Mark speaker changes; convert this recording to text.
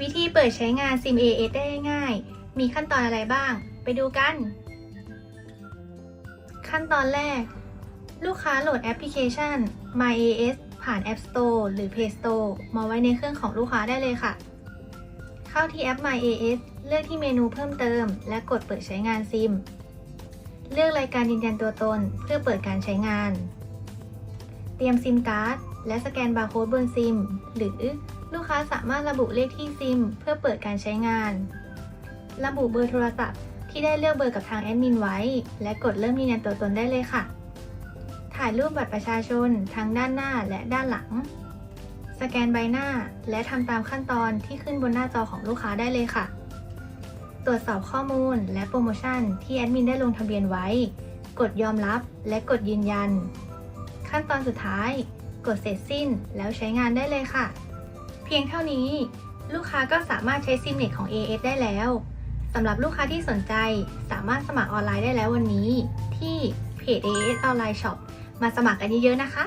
Speaker 1: วิธีเปิดใช้งาน Sim AS ได้ง่าย มีขั้นตอนอะไรบ้าง ไปดูกัน ขั้นตอนแรก ลูกค้าโหลดแอปพลิเคชัน My AS ผ่าน App Store หรือ Play Store มาไว้ในเครื่องของลูกค้าได้เลยค่ะ เข้าที่แอป My AS เลือกที่เมนูเพิ่มเติม และกดเปิดใช้งานซิม เลือกรายการยืนยันตัวตนเพื่อเปิดการใช้งาน เตรียมซิมการ์ดและสแกนบาร์โค้ดบนซิม หรือ ลูกค้าสามารถระบุเลขที่ซิม เพื่อเปิดการใช้งาน ระบุเบอร์โทรศัพท์ที่ได้เลือกเบอร์กับทางแอดมินไว้ และกดเริ่มยืนยันตัวตนได้เลยค่ะ ถ่ายรูปบัตรประชาชนทั้งด้านหน้าและด้านหลัง สแกนใบหน้าและทำตามขั้นตอนที่ขึ้นบนหน้าจอของลูกค้าได้เลยค่ะ ตรวจสอบข้อมูลและโปรโมชั่นที่แอดมินได้ลงทะเบียนไว้ กดยอมรับและกดยืนยัน ขั้นตอนสุดท้าย กดเสร็จสิ้นแล้วใช้งานได้เลยค่ะ เพียงเท่านี้ ลูกค้าก็สามารถใช้ซิมเน็ตของ AS ได้แล้วสำหรับลูกค้าที่สนใจสามารถสมัครออนไลน์ได้แล้ววันนี้ ที่เพจ AS ออนไลน์ช็อปมาสมัครกันเยอะๆนะคะ